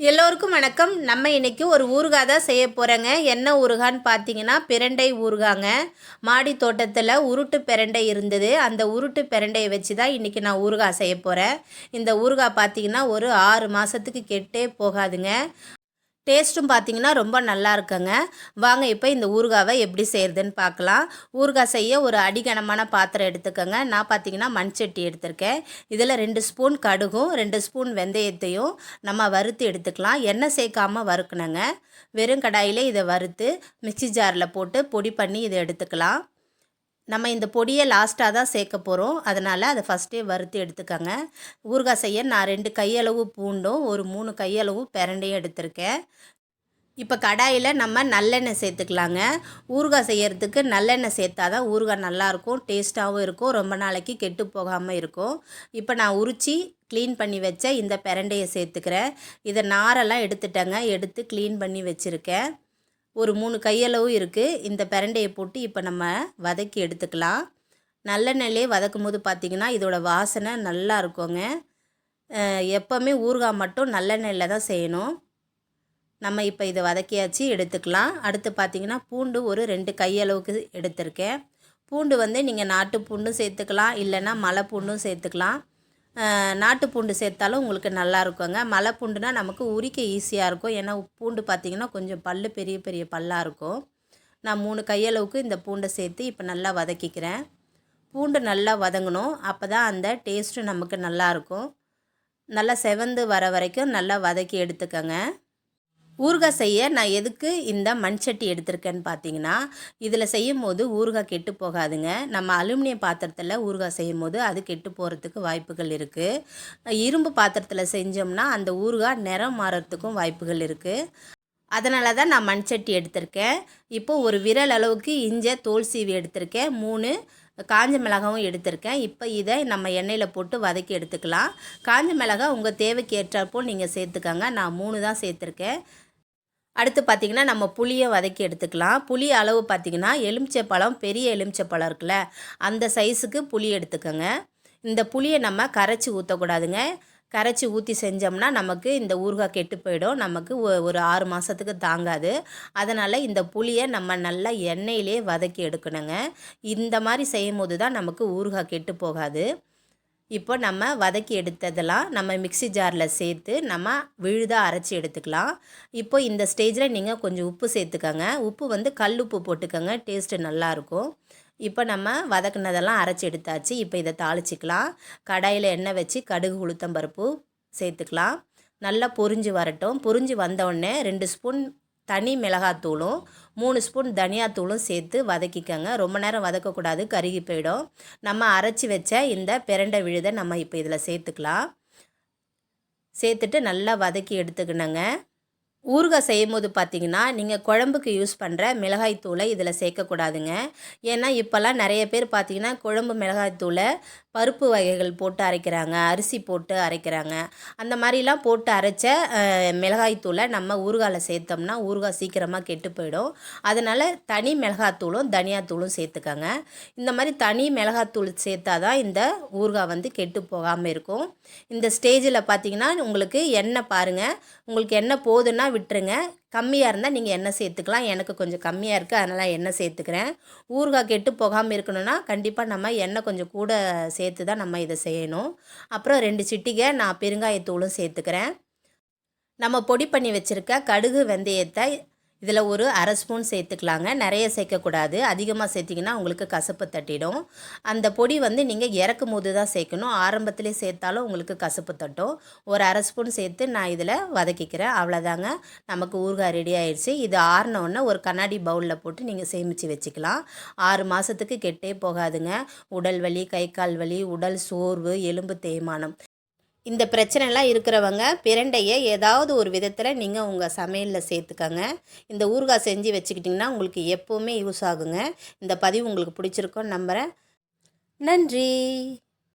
எல்லோருக்கும் வணக்கம். நம்ம இன்றைக்கி ஒரு ஊறுகாய் தான் செய்ய போகிறேங்க என்ன ஊறுகான்னு பார்த்தீங்கன்னா பிரண்டை ஊறுகாங்க. மாடி தோட்டத்தில் உருட்டு பிரண்டை இருந்தது. அந்த உருட்டு பிரண்டையை வச்சு தான் இன்றைக்கி நான் ஊறுகாய் செய்ய போகிறேன் இந்த ஊறுகாய் பார்த்தீங்கன்னா ஒரு ஆறு மாதத்துக்கு கெட்டே போகாதுங்க. டேஸ்ட்டும் பார்த்தீங்கன்னா ரொம்ப நல்லா இருக்குங்க வாங்க இப்போ இந்த ஊறுகாவை எப்படி செய்கிறதுன்னு பார்க்கலாம். ஊறுகாய் செய்ய ஒரு அடிகனமான பாத்திரம் எடுத்துக்கோங்க. நான் பார்த்தீங்கன்னா மண்சட்டி எடுத்திருக்கேன். இதில் ரெண்டு ஸ்பூன் கடுகும் ரெண்டு ஸ்பூன் வெந்தயத்தையும் நம்ம வறுத்து எடுத்துக்கலாம். எண்ணெய் சேர்க்காமல் வறுக்கணுங்க. வெறும் கடாயிலே இதை வறுத்து மிக்சி ஜாரில் போட்டு பொடி பண்ணி இதை எடுத்துக்கலாம். நம்ம இந்த பொடியை லாஸ்ட்டாக தான் சேர்க்க போகிறோம் அதனால் அதை ஃபஸ்ட்டே வறுத்து எடுத்துக்கோங்க. ஊறுகாய் செய்ய நான் ரெண்டு கையளவு பூண்டும் ஒரு மூணு கையளவு பிரண்டையும் எடுத்திருக்கேன். இப்போ கடாயில் நம்ம நல்லெண்ணெய் சேர்த்துக்கலாங்க. ஊறுகாய் செய்கிறதுக்கு நல்லெண்ணெய் சேர்த்தா தான் ஊறுகாய் நல்லாயிருக்கும் டேஸ்ட்டாகவும் இருக்கும் ரொம்ப நாளைக்கு கெட்டு போகாமல் இருக்கும். இப்போ நான் உரித்து க்ளீன் பண்ணி வச்ச இந்த பிரண்டையை சேர்த்துக்கிறேன். இதை நாரெல்லாம் எடுத்துட்டேங்க எடுத்து க்ளீன் பண்ணி வச்சுருக்கேன். ஒரு மூணு கையளவு இருக்குது இந்த பிரண்டையை போட்டு இப்போ நம்ம வதக்கி எடுத்துக்கலாம். நல்லெண்ணெயிலே வதக்கும் போது பார்த்திங்கன்னா இதோட வாசனை நல்லா இருக்குங்க. எப்போவுமே ஊறுகாய் மட்டும் நல்லெண்ணெயில் தான் செய்யணும். நம்ம இப்போ இதை வதக்கியாச்சு எடுத்துக்கலாம். அடுத்து பார்த்திங்கன்னா பூண்டு ஒரு ரெண்டு கையளவுக்கு எடுத்திருக்கேன். பூண்டு வந்து நீங்கள் நாட்டு பூண்டும் சேர்த்துக்கலாம். இல்லைன்னா மலை பூண்டும் சேர்த்துக்கலாம். நாட்டு பூண்டு சேர்த்தாலும் உங்களுக்கு நல்லா இருக்குங்க. மலை பூண்டுனா நமக்கு உரிக்க ஈஸியாக இருக்கும். ஏன்னா பூண்டு பார்த்திங்கன்னா கொஞ்சம் பல் பெரிய பெரிய பல்லாக இருக்கும். நான் மூணு கையளவுக்கு இந்த பூண்டை சேர்த்து இப்போ நல்லா வதக்கிக்கிறேன். பூண்டு நல்லா வதங்கணும். அப்போ தான் அந்த டேஸ்ட்டு நமக்கு நல்லாயிருக்கும் நல்லா செவந்து வர வரைக்கும் நல்லா வதக்கி எடுத்துக்கோங்க. ஊறுகாய் செய்ய நான் எதுக்கு இந்த மண் சட்டி எடுத்திருக்கேன்னு பார்த்தீங்கன்னா இதில் செய்யும் போது ஊறுகாய் கெட்டு போகாதுங்க. நம்ம அலுமினிய பாத்திரத்தில் ஊறுகாய் செய்யும் போது அது கெட்டு போகிறதுக்கு வாய்ப்புகள் இருக்குது இரும்பு பாத்திரத்தில் செஞ்சோம்னா அந்த ஊறுகாய் நிறம் மாறுறதுக்கும் வாய்ப்புகள் இருக்குது அதனால தான் நான் மண் சட்டி எடுத்திருக்கேன். இப்போது ஒரு விரல் அளவுக்கு இஞ்ச தோல் சீவி எடுத்திருக்கேன். மூணு காஞ்ச மிளகாவும் எடுத்திருக்கேன். இப்போ இதை நம்ம எண்ணெயில் போட்டு வதக்கி எடுத்துக்கலாம். காஞ்ச மிளகா உங்கள் தேவைக்கு ஏற்றாற்போல் நீங்கள் சேர்த்துக்கோங்க. நான் மூணு தான் சேர்த்துருக்கேன். அடுத்து பார்த்திங்கன்னா நம்ம புளியை வதக்கி எடுத்துக்கலாம். புளி அளவு பார்த்திங்கன்னா எலுமிச்சை பழம் பெரிய எலுமிச்சை பழம் இருக்குல்ல அந்த சைஸுக்கு புளி எடுத்துக்கோங்க. இந்த புளியை நம்ம கரைச்சி ஊற்றக்கூடாதுங்க கரைச்சி ஊற்றி செஞ்சோம்னா நமக்கு இந்த ஊறுகாய் கெட்டு போயிடும். நமக்கு ஒரு ஆறு மாதத்துக்கு தாங்காது. அதனால் இந்த புளியை நம்ம நல்லா எண்ணெயிலே வதக்கி எடுக்கணுங்க. இந்த மாதிரி செய்யும் போது தான் நமக்கு ஊறுகாய் கெட்டு போகாது. இப்போ நம்ம வதக்கி எடுத்ததெல்லாம் நம்ம மிக்சி ஜாரில் சேர்த்து நம்ம விழுதாக அரைச்சி எடுத்துக்கலாம். இப்போ இந்த ஸ்டேஜில் நீங்கள் கொஞ்சம் உப்பு சேர்த்துக்கோங்க. உப்பு வந்து கல் உப்பு போட்டுக்கோங்க. டேஸ்ட்டு நல்லாயிருக்கும் இப்போ நம்ம வதக்குனதெல்லாம் அரைச்சி எடுத்தாச்சு. இப்போ இதை தாளிச்சிக்கலாம். கடாயில் எண்ணெய் வச்சு கடுகு உளுத்தம்பருப்பு சேர்த்துக்கலாம். நல்லா பொரிஞ்சு வரட்டும். பொரிஞ்சு வந்தவுடனே ரெண்டு ஸ்பூன் தனி மிளகாத்தூளும் மூணு ஸ்பூன் தனியாத்தூளும் சேர்த்து வதக்கிக்கோங்க. ரொம்ப நேரம் வதக்கக்கூடாது கருகி போயிடும். நம்ம அரைச்சி வச்ச இந்த பிரண்டை விழுதை நம்ம இப்போ இதில் சேர்த்துக்கலாம். சேர்த்துட்டு நல்லா வதக்கி எடுத்துக்கணுங்க. ஊறுகாய் செய்யும் போது பார்த்திங்கன்னா நீங்கள் குழம்புக்கு யூஸ் பண்ணுற மிளகாய் தூளை இதில் சேர்க்கக்கூடாதுங்க. ஏன்னா இப்போல்லாம் நிறைய பேர் பார்த்தீங்கன்னா குழம்பு மிளகாய் தூளை பருப்பு வகைகள் போட்டு அரைக்கிறாங்க அரிசி போட்டு அரைக்கிறாங்க. அந்த மாதிரிலாம் போட்டு அரைச்ச மிளகாய்த்தூளை நம்ம ஊறுகாயில் சேர்த்தோம்னா ஊறுகாய் சீக்கிரமாக கெட்டு போயிடும். அதனால் தனி மிளகாத்தூளும் தனியாத்தூளும் சேர்த்துக்கோங்க. இந்த மாதிரி தனி மிளகாத்தூள் சேர்த்தா தான் இந்த ஊறுகாய் வந்து கெட்டு போகாமல் இருக்கும். இந்த ஸ்டேஜில் பார்த்தீங்கன்னா உங்களுக்கு எண்ணெய் பாருங்கள் உங்களுக்கு எண்ணெய் போதுன்னா விட்டுருங்க. கம்மியாக இருந்தால் நீங்கள் எண்ணெய் சேர்த்துக்கலாம். எனக்கு கொஞ்சம் கம்மியாக இருக்குது அதனால் எண்ணெய் சேர்த்துக்கிறேன். ஊறுகாய் கெட்டு போகாமல் இருக்கணும்னா கண்டிப்பாக நம்ம எண்ணெய் கொஞ்சம் கூட சேர்த்து தான் நம்ம இதை செய்யணும். அப்புறம் ரெண்டு சிட்டிகை நான் பெருங்காயத்தூளும் சேர்த்துக்கிறேன். நம்ம பொடி பண்ணி வச்சுருக்க கடுகு வெந்தயத்தை இதில் ஒரு அரை ஸ்பூன் சேர்த்துக்கலாங்க. நிறைய சேர்க்கக்கூடாது. அதிகமாக சேர்த்திங்கன்னா உங்களுக்கு கசப்பு தட்டிடும். அந்த பொடி வந்து நீங்கள் இறக்கும் போது தான் சேர்க்கணும். ஆரம்பத்திலே சேர்த்தாலும் உங்களுக்கு கசப்பு தட்டும். ஒரு அரை ஸ்பூன் சேர்த்து நான் இதில் வதக்கிக்கிறேன். அவ்வளோதாங்க. நமக்கு ஊறுகாய் ரெடி ஆயிடுச்சு. இது ஆறினோடனே ஒரு கண்ணாடி பவுலில் போட்டு நீங்கள் சேமித்து வச்சுக்கலாம். ஆறு மாதத்துக்கு கெட்டே போகாதுங்க. உடல் வலி கை கால் வலி உடல் சோர்வு எலும்பு தேய்மானம். இந்த பிரச்சனைலாம் இருக்கிறவங்க பிரண்டையை ஏதாவது ஒரு விதத்தில் நீங்கள் உங்கள் சமையலில் சேர்த்துக்கங்க. இந்த ஊறுகாய் செஞ்சு வச்சுக்கிட்டிங்கன்னா உங்களுக்கு எப்போவுமே யூஸ் ஆகுங்க. இந்த பதிவு உங்களுக்கு பிடிச்சிருக்கோன்னு நம்புகிறேன் நன்றி.